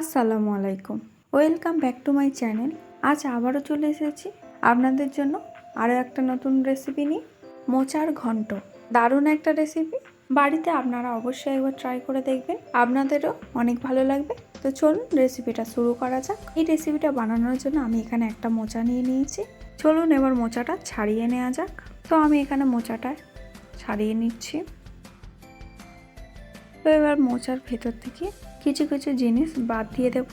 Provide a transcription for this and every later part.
আসসালামু আলাইকুম welcome back to my channel. আজ আবারও চলে এসেছি আপনাদের জন্য আরও একটা নতুন রেসিপি নিয়ে। মোচার ঘন্ট। দারুণ একটা রেসিপি। বাড়িতে আপনারা অবশ্যই একবার ট্রাই করে দেখবেন। আপনাদেরও অনেক ভালো লাগবে। তো চলুন রেসিপিটা শুরু করা যাক। এই রেসিপিটা বানানোর জন্য আমি এখানে একটা মোচা নিয়ে নিয়েছি। চলুন এবার মোচাটা ছাড়িয়ে নেওয়া যাক। তো আমি এখানে মোচাটা ছাড়িয়ে নিচ্ছি। তো এবার মোচার ভেতর থেকে কিছু কিছু জিনিস বাদ দিয়ে দেব।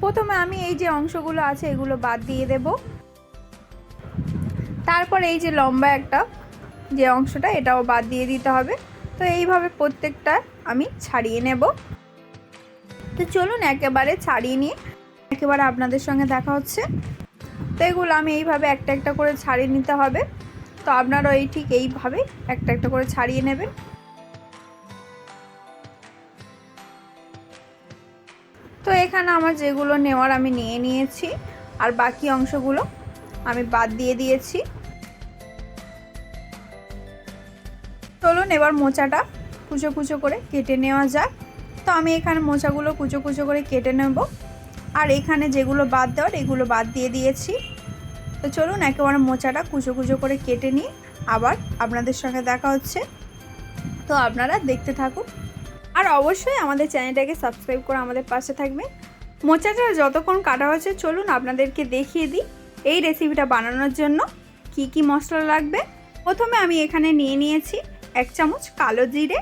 প্রথমে আমি এই যে অংশগুলো আছে, এগুলো বাদ দিয়ে দেব। তারপর এই যে লম্বা একটা যে অংশটা, এটাও বাদ দিয়ে দিতে হবে। তো এইভাবে প্রত্যেকটা আমি ছাড়িয়ে নেব। তো চলুন একেবারে ছাড়িয়ে নিয়ে একেবারে আপনাদের সঙ্গে দেখা হচ্ছে। তো এগুলো আমি এইভাবে একটা একটা করে ছাড়িয়ে নিতে হবে। তো আপনারা এই ঠিক এইভাবে একটা একটা করে ছাড়িয়ে নেবেন। তো এখানে আমার যেগুলো নেওয়ার আমি নিয়ে নিয়েছি, আর বাকি অংশগুলো আমি বাদ দিয়ে দিয়েছি। চলুন এবার মোচাটা কুচো কুচো করে কেটে নেওয়া যাক। তো আমি এখানে মোচাগুলো কুচো কুচো করে কেটে নেব। আর এখানে যেগুলো বাদ দেওয়ার, এগুলো বাদ দিয়ে দিয়েছি। তো চলুন একেবারে মোচাটা কুচো কুচো করে কেটে নিয়ে আবার আপনাদের সঙ্গে দেখা হচ্ছে। তো আপনারা দেখতে থাকুন আর অবশ্যই আমাদের চ্যানেলটাকে সাবস্ক্রাইব করে আমাদের পাশে থাকবে মোচাটা যতক্ষণ কাটা হয়েছে, চলুন আপনাদেরকে দেখিয়ে দিই এই রেসিপিটা বানানোর জন্য কি কি মশলা লাগবে। প্রথমে আমি এখানে নিয়ে নিয়েছি এক চামচ কালো জিরে,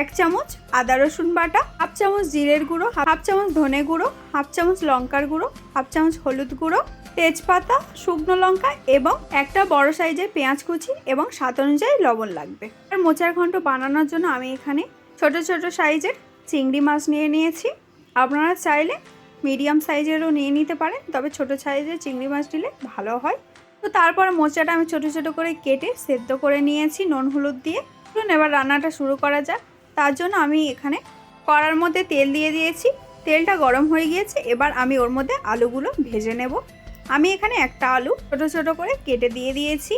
এক চামচ আদা রসুন বাটা, হাফ চামচ জিরের গুঁড়ো, হাফ চামচ ধনে গুঁড়ো, হাফ চামচ লঙ্কার গুঁড়ো, হাফ চামচ হলুদ গুঁড়ো, তেজপাতা, শুকনো লঙ্কা এবং একটা বড় সাইজের পেঁয়াজ কুচি এবং স্বাদ অনুযায়ী লবণ লাগবে। আর মোচার ঘন্ট বানানোর জন্য আমি এখানে ছোট ছোট সাইজের চিংড়ি মাছ নিয়ে নিয়েছি। আপনারা চাইলে মিডিয়াম সাইজেরও নিয়ে নিতে পারেন, তবে ছোট সাইজের চিংড়ি মাছ দিলে ভালো হয়। তো তারপরে মোচাটা আমি ছোট ছোট করে কেটে সেদ্ধ করে নিয়েছি নুন, হলুদ দিয়ে। চলুন এবার রান্নাটা শুরু করা যাক। তার জন্য আমি এখানে কড়ার মধ্যে তেল দিয়ে দিয়েছি। তেলটা গরম হয়ে গিয়েছে, এবার আমি ওর মধ্যে আলুগুলো ভেজে নেব। আমি এখানে একটা আলু ছোট ছোট করে কেটে দিয়ে দিয়েছি।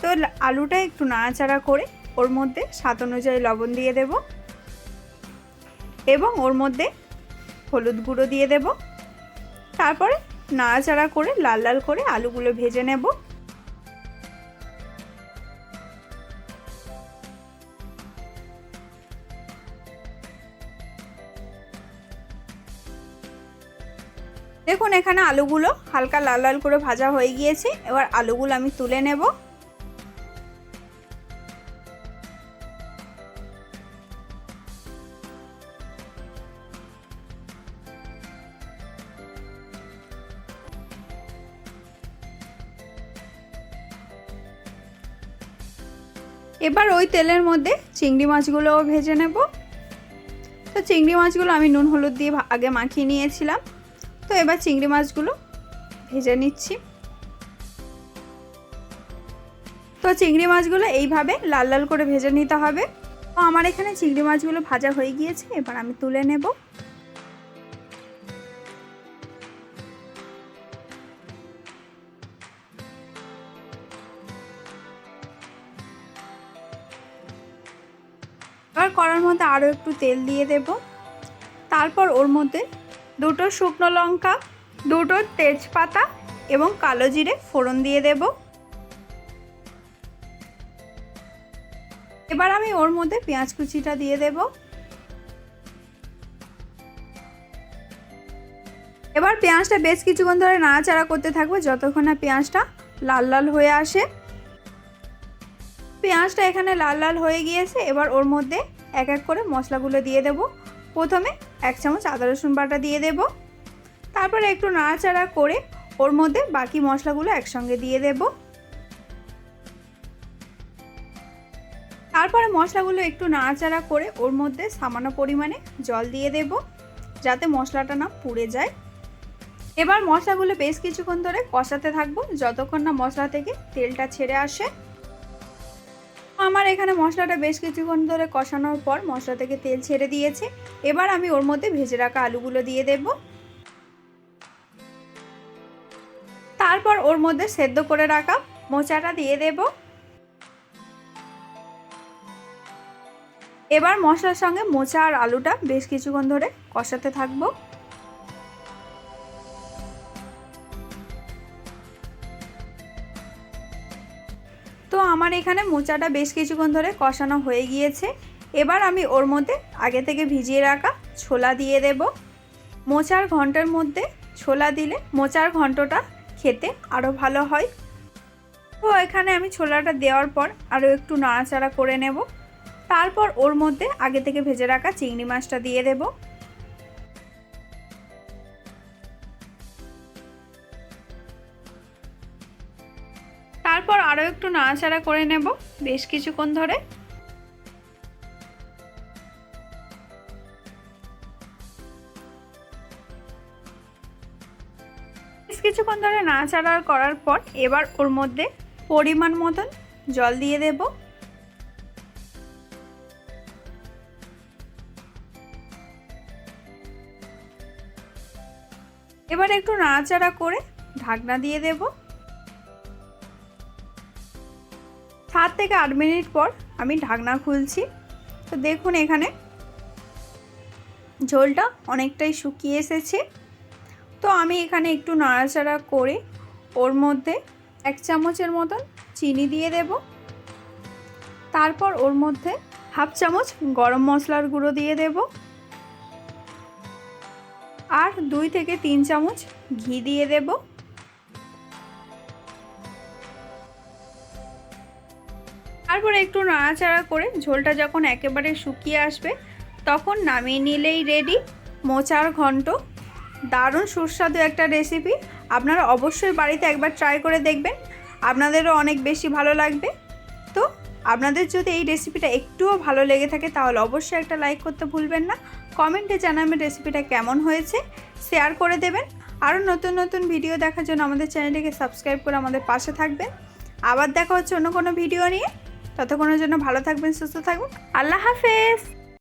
তো আলুটা একটু নাড়াচাড়া করে ওর মধ্যে স্বাদ অনুযায়ী লবণ দিয়ে দেব এবং ওর মধ্যে হলুদ গুঁড়ো দিয়ে দেব। তারপরে নাড়াচাড়া করে লাল লাল করে আলুগুলো ভেজে নেব। দেখুন, এখানে আলুগুলো হালকা লাল লাল করে ভাজা হয়ে গিয়েছে। এবার আলুগুলো আমি তুলে নেব। এবার ওই তেলের মধ্যে চিংড়ি মাছগুলোও ভেজে নেব। তো চিংড়ি মাছগুলো আমি নুন, হলুদ দিয়ে আগে মাখিয়ে নিয়েছিলাম। তো এবার চিংড়ি মাছগুলো ভেজে নিচ্ছি। তো চিংড়ি মাছগুলো এইভাবে লাল লাল করে ভেজে নিতে হবে। তো আমার এখানে চিংড়ি মাছগুলো ভাজা হয়ে গিয়েছে, এবার আমি তুলে নেব। এবার কড়ার মধ্যে আরও একটু তেল দিয়ে দেব। তারপর ওর মধ্যে দুটো শুকনো লঙ্কা, দুটো তেজপাতা এবং কালো জিরে ফোড়ন দিয়ে দেব। এবার আমি ওর মধ্যে পেঁয়াজ কুচিটা দিয়ে দেব। এবার পেঁয়াজটা বেশ কিছুক্ষণ ধরে নাড়াচাড়া করতে থাকব যতক্ষণ না পেঁয়াজটা লাল লাল হয়ে আসে। পেঁয়াজটা এখানে লাল লাল হয়ে গিয়েছে, এবার ওর মধ্যে এক এক করে মশলাগুলো দিয়ে দেব। প্রথমে এক চামচ আদা রসুন বাটা দিয়ে দেব। তারপরে একটু নাড়াচাড়া করে ওর মধ্যে বাকি মশলাগুলো একসঙ্গে দিয়ে দেব। তারপরে মশলাগুলো একটু নাড়াচাড়া করে ওর মধ্যে সামান্য পরিমাণে জল দিয়ে দেব, যাতে মশলাটা না পুড়ে যায়। এবার মশলাগুলো বেশ কিছুক্ষণ ধরে কষাতে থাকব, যতক্ষণ না মশলা থেকে তেলটা ছেড়ে আসে। আমার এখানে মশলাটা বেশ কিছুক্ষণ ধরে কষানোর পর মশলা থেকে তেল ছেড়ে দিয়েছে। এবার আমি ওর মধ্যে ভেজে রাখা আলুগুলো দিয়ে দেব। তারপর ওর মধ্যে সেদ্ধ করে রাখা মোচাটা দিয়ে দেব। এবার মশলার সঙ্গে মোচা আর আলুটা বেশ কিছুক্ষণ ধরে কষাতে থাকব। এখানে মোচাটা বেশ কিছুক্ষণ ধরে কষানো হয়ে গিয়েছে। এবার আমি ওর মধ্যে আগে থেকে ভিজিয়ে রাখা ছোলা দিয়ে দেব। মোচার ঘণ্টার মধ্যে ছোলা দিলে মোচার ঘন্টটা খেতে আরও ভালো হয়। তো এখানে আমি ছোলাটা দেওয়ার পর আরও একটু নাড়াচাড়া করে নেব। তারপর ওর মধ্যে আগে থেকে ভেজে রাখা চিংড়ি মাছটা দিয়ে দেব। তারপর আরও একটু নাড়াচাড়া করে নেব বেশ কিছুক্ষণ ধরে। কিছুক্ষণ ধরে নাড়াচাড়া করার পর এবার ওর মধ্যে পরিমাণ মতন জল দিয়ে দেব। এবার একটু নাড়াচাড়া করে ঢাকনা দিয়ে দেব। সাত থেকে আট মিনিট পর আমি ঢাকনা খুলছি। তো দেখুন এখানে ঝোলটা অনেকটাই শুকিয়ে এসেছে। তো আমি এখানে একটু নাড়াচাড়া করে ওর মধ্যে এক চামচের মতন চিনি দিয়ে দেব। তারপর ওর মধ্যে হাফ চামচ গরম মশলার গুঁড়ো দিয়ে দেব। আর দুই থেকে তিন চামচ ঘি দিয়ে দেব। তারপর একটু নাড়াচাড়া করে ঝোলটা যখন একেবারে শুকিয়ে আসবে, তখন নামিয়ে নিলেই রেডি মোচার ঘন্ট। দারুণ সুস্বাদু একটা রেসিপি আপনারা অবশ্যই বাড়িতে একবার ট্রাই করে দেখবেন। আপনাদেরও অনেক বেশি ভালো লাগবে। তো আপনাদের যদি এই রেসিপিটা একটুও ভালো লেগে থাকে, তাহলে অবশ্যই একটা লাইক করতে ভুলবেন না। কমেন্টে জানাবেন রেসিপিটা কেমন হয়েছে। শেয়ার করে দেবেন। আরও নতুন নতুন ভিডিও দেখার জন্য আমাদের চ্যানেলটিকে সাবস্ক্রাইব করে আমাদের পাশে থাকবেন। আবার দেখা হচ্ছে অন্য কোনো ভিডিও নিয়ে। ততক্ষণের জন্য ভালো থাকবেন সুস্থ থাকবেন। আল্লাহ হাফেজ!